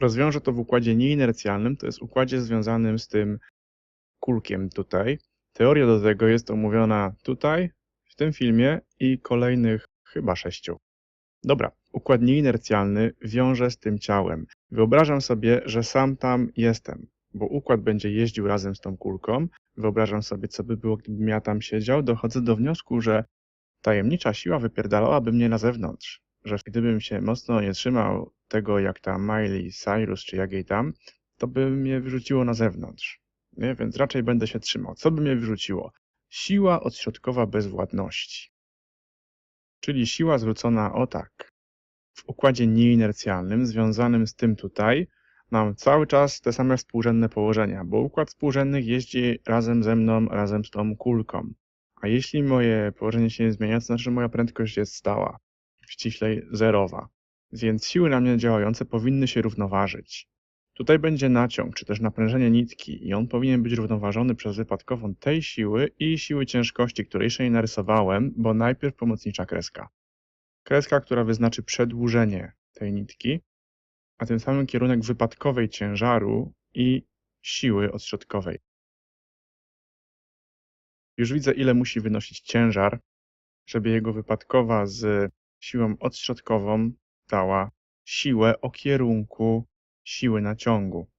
Rozwiążę to w układzie nieinercjalnym, to jest układzie związanym z tym kulkiem tutaj. Teoria do tego jest omówiona tutaj, w tym filmie i kolejnych chyba sześciu. Dobra, układ nieinercjalny wiąże z tym ciałem. Wyobrażam sobie, że sam tam jestem, bo układ będzie jeździł razem z tą kulką. Wyobrażam sobie, co by było, gdybym ja tam siedział. Dochodzę do wniosku, że tajemnicza siła wypierdalałaby mnie na zewnątrz. Że gdybym się mocno nie trzymał tego, jak ta Miley Cyrus, czy jak jej tam, to by mnie wyrzuciło na zewnątrz. Nie? Więc raczej będę się trzymał. Co by mnie wyrzuciło? Siła odśrodkowa bezwładności. Czyli siła zwrócona o tak. W układzie nieinercjalnym, związanym z tym tutaj, mam cały czas te same współrzędne położenia, bo układ współrzędnych jeździ razem ze mną, razem z tą kulką. A jeśli moje położenie się nie zmienia, to znaczy, że moja prędkość jest stała, ściślej zerowa. Więc siły na mnie działające powinny się równoważyć. Tutaj będzie naciąg, czy też naprężenie nitki i on powinien być równoważony przez wypadkową tej siły i siły ciężkości, której jeszcze nie narysowałem, bo najpierw pomocnicza kreska. Kreska, która wyznaczy przedłużenie tej nitki, a tym samym kierunek wypadkowej ciężaru i siły odśrodkowej. Już widzę, ile musi wynosić ciężar, żeby jego wypadkowa z siłą odśrodkową dała siłę o kierunku siły naciągu.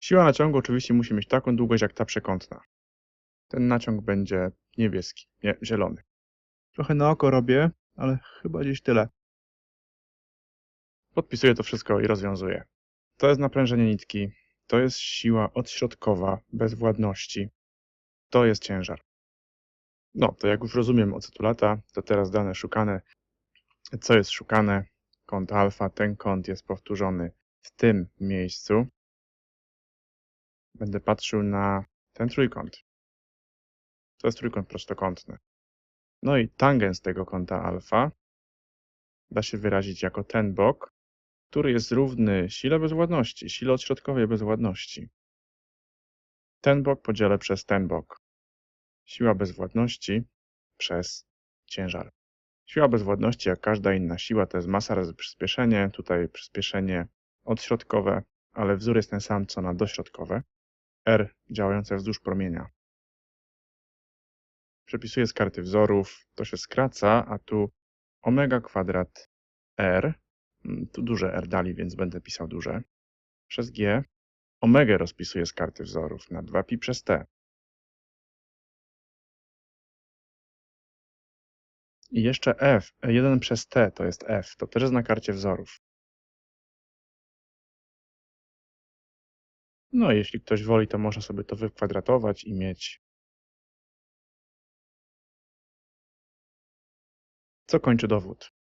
Siła naciągu oczywiście musi mieć taką długość jak ta przekątna. Ten naciąg będzie niebieski, nie zielony. Trochę na oko robię, ale chyba gdzieś tyle. Podpisuję to wszystko i rozwiązuję. To jest naprężenie nitki, to jest siła odśrodkowa bezwładności, to jest ciężar. No, to jak już rozumiem o co tu lata, to teraz dane szukane. Co jest szukane? Kąt alfa, ten kąt jest powtórzony w tym miejscu. Będę patrzył na ten trójkąt. To jest trójkąt prostokątny. No i tangens tego kąta alfa da się wyrazić jako ten bok, który jest równy sile bezwładności, sile odśrodkowej bezwładności. Ten bok podzielę przez ten bok. Siła bezwładności przez ciężar. Siła bezwładności, jak każda inna siła, to jest masa razy przyspieszenie. Tutaj przyspieszenie odśrodkowe, ale wzór jest ten sam co na dośrodkowe. R działające wzdłuż promienia. Przepisuję z karty wzorów, to się skraca, a tu omega kwadrat R, mm, tu duże R dali, więc będę pisał duże, przez G, omega rozpisuję z karty wzorów na 2pi przez T. I jeszcze F, 1 przez T to jest F, to też jest na karcie wzorów. No, jeśli ktoś woli, to może sobie to wykwadratować i mieć co kończy dowód.